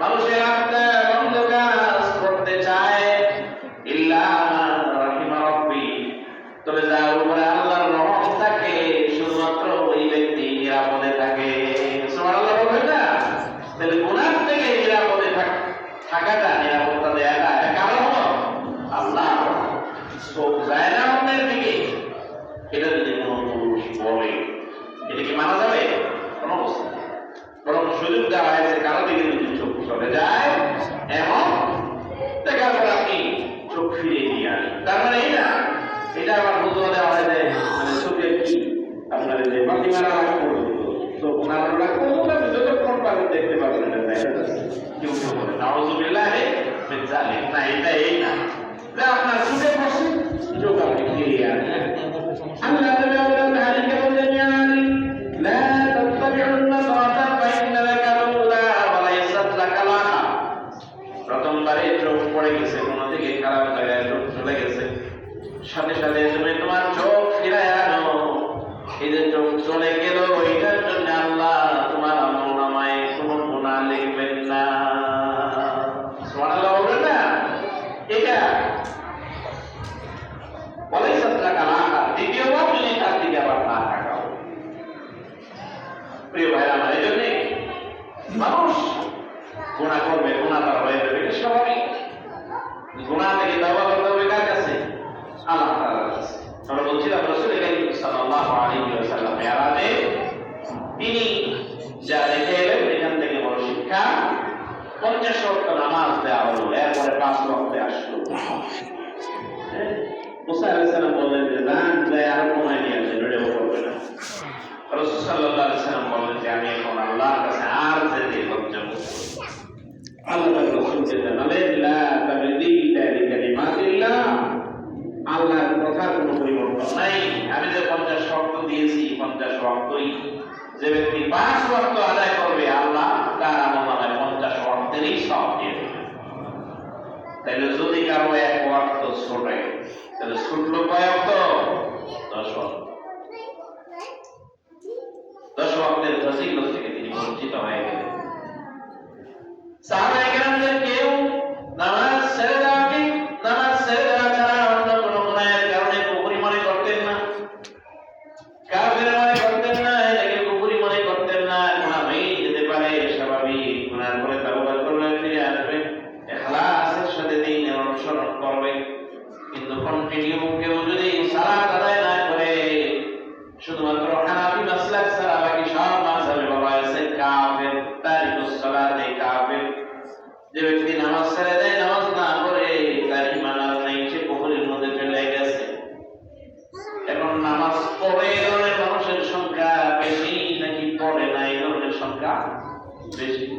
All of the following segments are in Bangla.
মানুষের আত্মা সাথে সাথে তুমি তোমার চোখ ফিরায় আনো। এই যে চোখ চলে গেল এটার জন্য আল্লাহ তোমার আমল কোনো গুনাহ লিখবেন না। মানুষ গুণা করবে গুণা তার হয়ে যাবে স্বাভাবিক। গুণা থেকে দাবা মুসা বললেন যে যান যাই আরও কমায় নিয়ে আসেন ওটা করবে না। রাসূল সাল্লাল্লাহু আলাইহি সাল্লাম বললেন যে, আমি এখন আল্লাহর কাছে আর যেতে লজ্জা। আল্লাহ রসুলকে জানালেন লা তাবদীলা লিকালিমাতিল্লাহ আল্লাহর কথার কোনো পরিবর্তন নাই। আমি যে পঞ্চাশ শর্ত দিয়েছি, পঞ্চাশ শর্তই যে ব্যক্তি পাঁচ শর্ত আদায় করবে, আল্লাহ তার আমল নামে পঞ্চাশ শর্তেরই সব দিয়ে তাহলে যদি কারও এক ওয়াক্ত ছোটে তাহলে ছুটলো কয়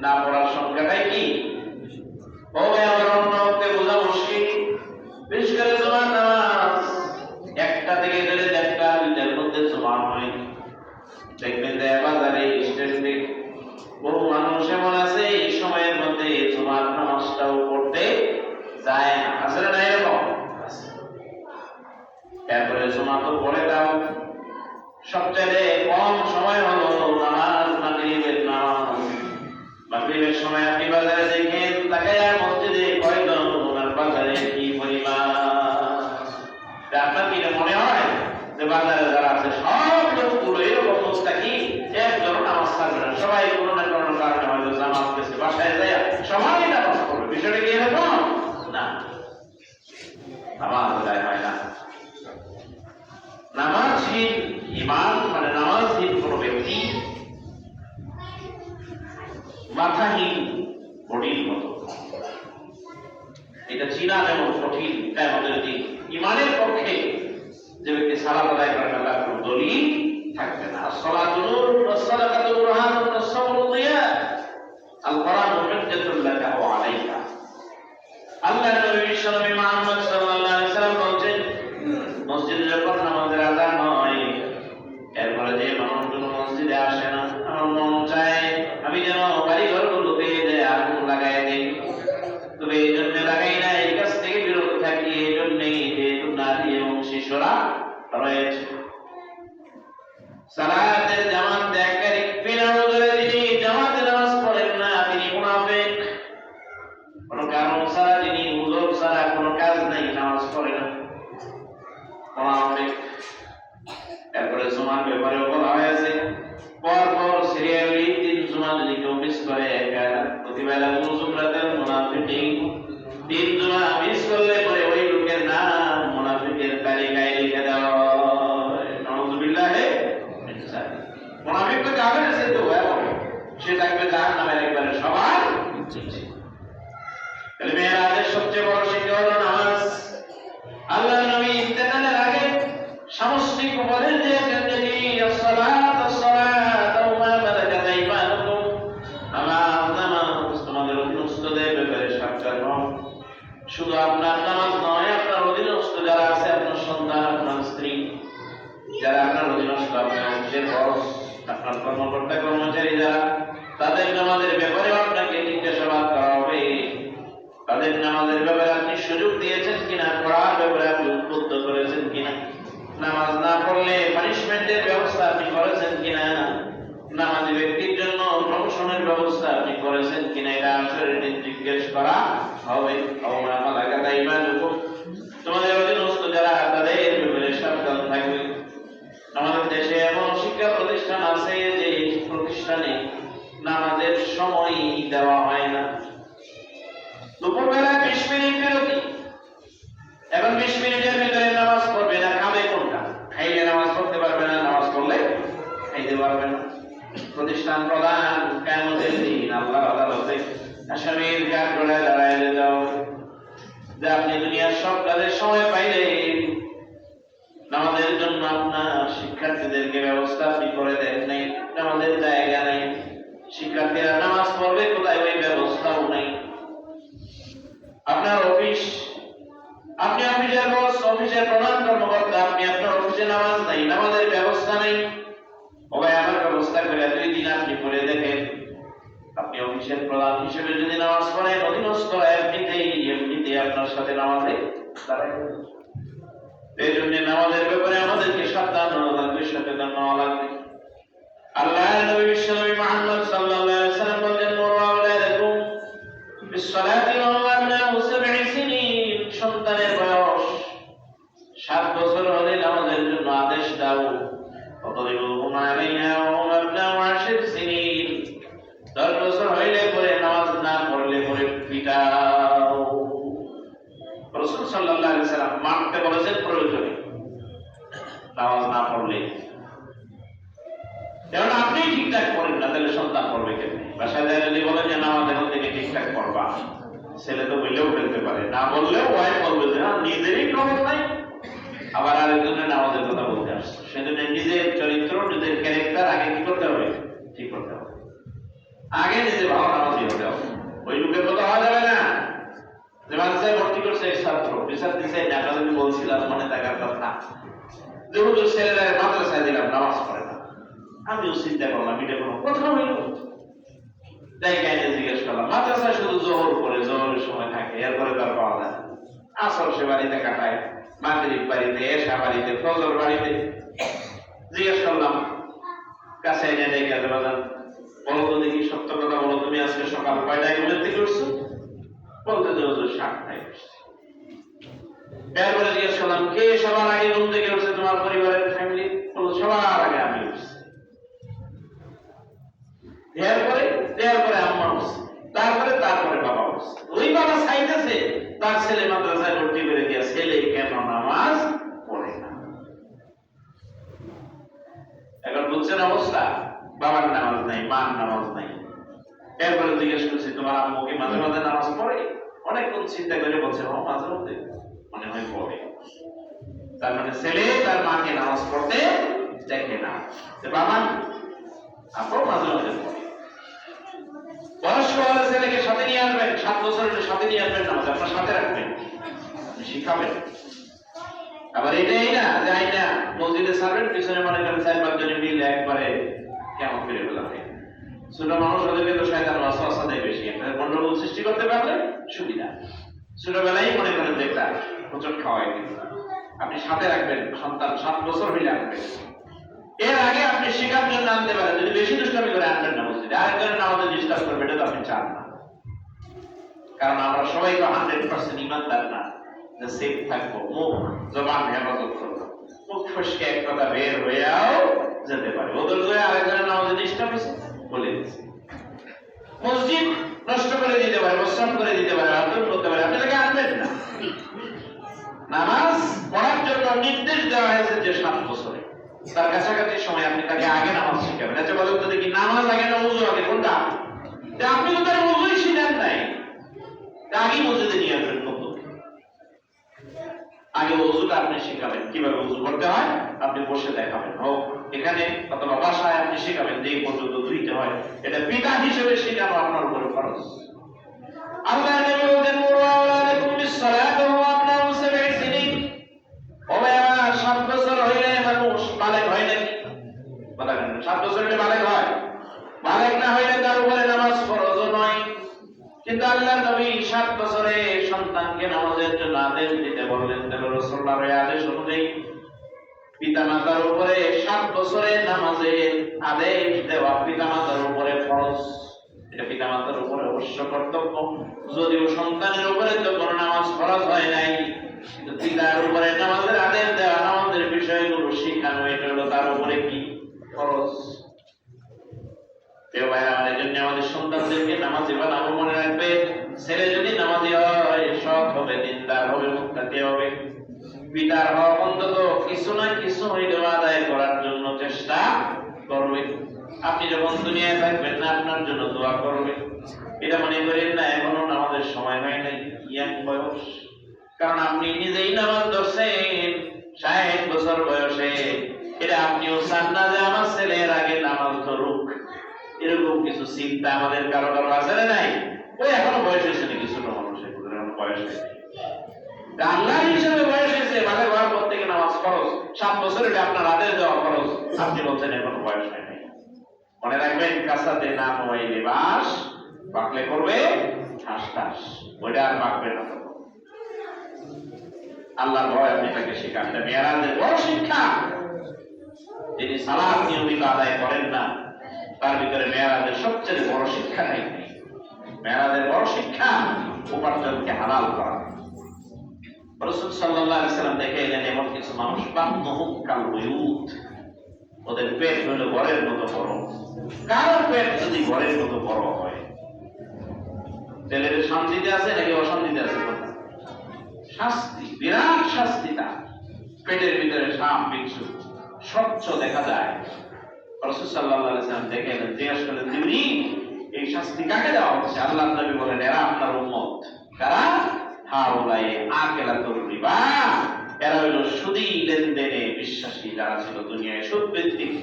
না পড়ার সংখ্যাটাই কি? মানুষ এমন আছে, এই সময়ের মধ্যে পড়তে যায় না। আছে। জমা তো পড়ে দাও। সবচেয়ে কম সময় হলো নামাজ মাগরিবের মাগরিবের সময় আপনি বাজারে দেখেন তাকায়া মসজিদে কয়জন ওনার বাজারে কি পরিমাণ? আপনার কি মনে হয় যে বাজারে যারা আছে সব লোকগুলো এরকম অবস্থা কি একজন নামাজ থাকবে না। সবাই কোনো না কোনো কারণে হয়তো নামাজ গেছে, বাসায় যায় সবাই নামাজ পড়বে। বিষয়টা কি এরকম? না। নামাজ আদায় হয় না নামাজহীন ইমান মানে নামাজহীন কোন ব্যক্তি মাথাহীন বডির মতো এটা চিনা যেমন কঠিন তাই আমাদের যদি ইমানের পক্ষে যে ব্যক্তি নামাজ নয় আপনার অধীনস্থ যারা আছে আপনার সন্তান, আপনার স্ত্রী, যারা আপনার অধীনস্থ আপনার বস, আপনার কর্মকর্তা, কর্মচারী যারা, তাদের নামাজের ব্যাপারে আপনাকে জিজ্ঞাসাবাদ করা হবে। তাদের নামাজের ব্যাপারে আপনি সুযোগ দিয়েছেন কিনা, পড়ার ব্যাপারে আপনি উদ্বুদ্ধ করেছেন কিনা? নামাজ না পড়লে পানিশমেন্টের ব্যবস্থা আপনি করেছেন কিনা নামাজি ব্যক্তির জন্য প্রমোশনের ব্যবস্থা আপনি করেছেন কিনা এটা আসলে জিজ্ঞেস করা হবে। আমাদের দেশে এমন শিক্ষা প্রতিষ্ঠান আছে যে প্রতিষ্ঠানে নামাজের সময় দেওয়া হয় না। বিশ মিনিট বিরতি। এখন বিশ মিনিটের ভিতরে নামাজ পড়বে না, খাবে কোনটা? খাইলে নামাজ পড়তে পারবে না, নামাজ পড়লে খাইতে পারবে না। প্রতিষ্ঠান প্রধান কেমতের দিন? আল্লাহ আদালতে। আসামির কাঠ গড়ায় দাঁড়ায় যাও যে আপনি দুনিয়ার সব কাজের সময় পাইলে নামাজের জন্য আপনার শিক্ষার্থীদেরকে ব্যবস্থা আপনি করে দেন নাই আমাদের জায়গা নাই। শিক্ষার্থীরা নামাজ পড়বে কোথায়? ওই ব্যবস্থাও নাই। আপনার অফিস, আপনি অফিসের বস, অফিসের প্রধান কর্মকর্তা, আপনি আপনার অফিসে নামাজ নাই, নামাজের ব্যবস্থা নেই। ও আমার ব্যবস্থা করে দুই দিন আপনি করে দেখেন আপনি অফিসের প্রধান হিসেবে যদি নামাজ পড়েন, অধীনস্থ এমনিতেই এমনিতে আপনার সাথে নামাজে এই জন্য নামাজের ব্যাপারে আমাদেরকে সাবধান হওয়া লাগবে সচেতন হওয়া লাগবে। আল্লাহ নবী, বিশ্বনবী সাল্লাল্লাহু আলাইহি ওয়াসাল্লাম বলেন সন্তানের বয়স বছর হলে জন্য আদেশ দাও। ওয়া হুম দশ বছর হইলে পরে নামাজ না পড়লে পরে পিটাও রসুল সাল্লাম বলেছেন প্রয়োজনে নামাজ না পড়লে। যেমন আপনি ঠিকঠাক পড়েন না, তাহলে সন্তান বাসায় যদি বলেন যে এখন থেকে ঠিকঠাক ছেলে তো বললেও ফেলতে পারে। না বললেও ওয়াইফ বলবে যে না নিজেরই খবর নাই। আবার আরেকজনের নামাজের কথা বলতে আসছে। সেজন্য নিজের চরিত্র, নিজের ক্যারেক্টার আগে কি করতে হবে ঠিক করতে হবে আগে নিজে নামাজি হতে হবে। ওই লোকের কথা হওয়া যাবে না। যে মাদ্রাসায় ভর্তি করছে ছাত্র। দিছে না আপনাদের বলছিলাম, মনে থাকার কথা। ছেলেরা মাদ্রাসায় দিলাম, নামাজ পড়ে না। আমিও চিন্তা করলাম, এটা কোনো কথা হইল। জিজ্ঞেস করলাম, মাদ্রাসায় শুধু জোহর করে জোহরের সময় থাকে, এরপরে তার পাওয়া যায়। আসর সে বাড়িতে কাটায়, মাগরিব বাড়িতে, এশা বাড়িতে, ফজর বাড়িতে। জিজ্ঞেস করলাম, কাছে এনে দেখে বলো তো দেখি সত্য বলো। তুমি আজকে সকাল কয়টায় গুলোতে করছ বলতে যে হুজুর সাতটায় করছি এরপরে জিজ্ঞেস করলাম কে সবার আগে ঘুম থেকে উঠছে তোমার পরিবারের ফ্যামিলি বলল সবার আগে আমি উঠছি। এরপরে এরপরে আম্মা উঠছে। তারপরে তারপরে বাবা উঠছে। ওই বাবা চাইতেছে, তার ছেলে মাদ্রাসায় ভর্তি করে দিয়া, ছেলে কেন নামাজ পড়ে না? এখন বুঝছেন অবস্থা? নামাজ নামাজ নাই। এরপরে জিজ্ঞেস করছি তোমার আম্মু কি মাঝে মাঝে নামাজ পড়ে? অনেকক্ষণ চিন্তা করে বলছে ও মাঝে মধ্যে। মনে হয় পড়ে। তার মানে ছেলে তার মাকে নামাজ পড়তে দেখে না। বাবা মাঝে মাঝে পড়ে বয়স্ক হলে ছেলেকে সাথে নিয়ে আসবেন সাত বছরের সাথে নিয়ে আসবেন নামাজ আপনার সাথে রাখবেন। শিখাবেন। আবার এটাই না যাই না মসজিদে সারবেন পিছনে মনে করেন চার পাঁচজনে মিলে একবারে কেমন ফিরে ফেলা হয় ছোট মানুষ ওদেরকে তো শয়তান ওয়াসওয়াসা দেয় বেশি। আপনাদের গন্ডগোল সৃষ্টি করতে পারলে সুবিধা। ছোটবেলায় মনে করেন যে একটা প্রচুর খাওয়াই আপনি সাথে রাখবেন, সন্তান সাত বছর হইলে আনবেন এর আগে আপনি শেখার জন্য আনতে পারেন, যদি বেশি দুষ্টামি করে আনবেন না মসজিদে। আরেকজনের নামাজে ডিস্টার্ব করবে এটা তো আপনি চান না। কারণ আমরা সবাই তো হান্ড্রেড পার্সেন্ট ইমানদার না, যে সেফ থাকব, মুখ, জবান হেফাজত করব। মুখ ফসকে এক কথা বের হয়েও যেতে পারে। ওদের জয় আরেকজনের নামাজে ডিস্টার্ব হয়েছে। বলে দিচ্ছে মসজিদ নষ্ট করে দিতে পারে বস্ত্রাম করে দিতে পারে আন্দোলন করতে পারে। আপনি তাকে আনবেন না। নামাজ পড়ার জন্য নির্দেশ দেওয়া হয়েছে যে সাত বছরে। তার কাছাকাছি সময় আপনি তাকে আগে নামাজ শিখাবেন। আচ্ছা বলেন তো দেখি, নামাজ আগে না উজু? আগে কোনটা? আপনি তো তার উজুই শিখান নাই। তা আগে মসজিদে নিয়ে আসবেন আগে ওজুটা আপনি শিখাবেন। কীভাবে ওজু করতে হয়? আপনি বসে দেখাবেন। হোক। এখানে অথবা বাসায় আপনি শিখাবেন যে পর্যন্ত ধুইতে হয়। এটা পিতা হিসেবে শেখানো আপনার উপরে খরচ আল্লাহ নবী বলেন মুরু আওলাদাকুম বিসসালাতি ওয়া আবনাউ সাব'i সিনিন। ও বাবা সাত বছর হইলে মানুষ হয় নাকি সাত বছর হইলে হয়। না হইলে তার উপরে নামাজ ফরজ নয়। কিন্তু আল্লাহ নবী সাত বছরে সন্তানকে নামাজের জন্য আদেশ দিতে বললেন। তাহলে রসুল্লাহর এই আদেশ অনুযায়ী পিতা মাতার উপরে সাত বছরে নামাজের আদেশ দেওয়া পিতা মাতার উপরে ফরজ। এটা পিতা মাতার উপরে অবশ্য কর্তব্য। যদিও সন্তানের উপরে তো কোনো নামাজ ফরজ হয় নাই পিতার উপরে নামাজের আদেশ দেওয়া নামাজের বিষয়গুলো শিখানো, এটা হলো তার উপরে কি? ফরজ। প্রিয় ভাইরা, আমার জন্য আমাদের সন্তানদেরকে নামাজি বানাবো মনে রাখবে। ছেলে যদি নামাজি হয়, সৎ হবে, দিনদার হবে মুক্তাতি হবে। পিতার হক অন্তত কিছু না কিছু হইলেও আদায় করার জন্য চেষ্টা করবে। আপনি যখন দুনিয়ায় থাকবেন না, আপনার জন্য দোয়া করবে। এটা মনে করেন না, এখনও নামাজের সময় হয় নাই ইয়াং বয়স। কারণ আপনি নিজেই নামাজ ধরছেন, ষাট বছর বয়সে। এটা আপনিও চান না যে আমার ছেলের আগে নামাজ ধরুক। এরকম কিছু চিন্তা আমাদের কারও কারও আছে নাই? ওই এখনও বয়স হয়েছে নাকি ছোট মানুষের? বয়স হয়েছে তা আল্লাহ হিসেবে বয়স হয়েছে বাঘে হওয়ার পর থেকে নামাজ খরচ সাত বছর এটা আপনার আদেশ দেওয়া খরচ আপনি বলছেন এখনও বয়স হয় নাই। মনে রাখবেন কাসাতে না মোবাইল লিবাস পাকলে করবে ঠাস ঠাস ওইটা আর পাকবে না তখন। আল্লাহর ভয় আপনি তাকে শেখান। বড় শিক্ষা। যিনি সালাদ নিয়মিত আদায় করেন না, তার ভিতরে মেয়েরাজের সবচেয়ে বড় শিক্ষা নেই। মেয়েরাজের বড় শিক্ষা উপার্জনকে হালাল করা। রসুল সাল্লাল্লাহু আলাইহি সাল্লাম দেখে এলেন, এমন কিছু মানুষ বান্নহুম কাল বুয়ুত। ওদের পেট হলো ঘরের মতো বড়। কারও পেট যদি ঘরের মতো বড় হয়, ছেলের শান্তিতে আছে নাকি অশান্তিতে আছে? শাস্তি, বিরাট শাস্তি পেটের ভিতরে সাপ, বিচ্ছু, স্বচ্ছ দেখা যায়। রসুল সাল্লাল্লাহু আলাইহি সাল্লাম দেখে এলেন, জিজ্ঞাসা করলেন জিবরি এই শাস্তি কাকে দেওয়া হচ্ছে? আল্লাহ নবী বলেন, এরা আপনার উম্মত। কারা? রিবা এরা সুদি লেনদেনে বিশ্বাসী যারা ছিল দুনিয়ায়।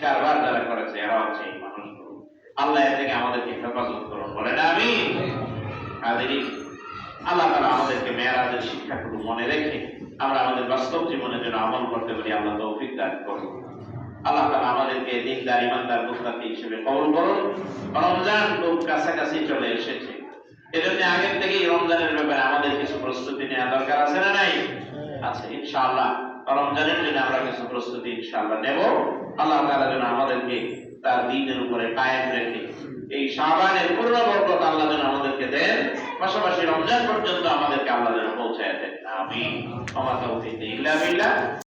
কারবার যারা করেছে এরা হচ্ছে এই মানুষগুলো। আল্লাহ থেকে আমাদেরকে হেফাজত করুন আমি আল্লাহ তারা আমাদেরকে শিক্ষাগুলো মনে রেখে আমরা আমাদের বাস্তব জীবনের জন্য আমল করতে পারি, আল্লাহ তৌফিক দান করুন। আল্লাহ আমাদেরকে দিনদার ইমানদার মুক্তাতি হিসেবে কবল করুন। রমজান খুব কাছাকাছি চলে এসেছে। এজন্য আগের থেকেই রমজানের ব্যাপারে আমাদের কিছু প্রস্তুতি নেওয়া দরকার আছে না নাই? আছে ইনশাআল্লাহ। রমজানের জন্য আমরা কিছু প্রস্তুতি ইনশাআল্লাহ নেব। আল্লাহ তাআলা যেন আমাদেরকে তার দিনের উপরে কায়েম রেখে এই শাবানের পূর্ণ বরকত আল্লাহ যেন আমাদেরকে দেন। পাশাপাশি রমজান পর্যন্ত আমাদেরকে আল্লাহ যেন পৌঁছায় দেন। আমিন। আমার তৌফিক ইল্লা বিল্লাহ।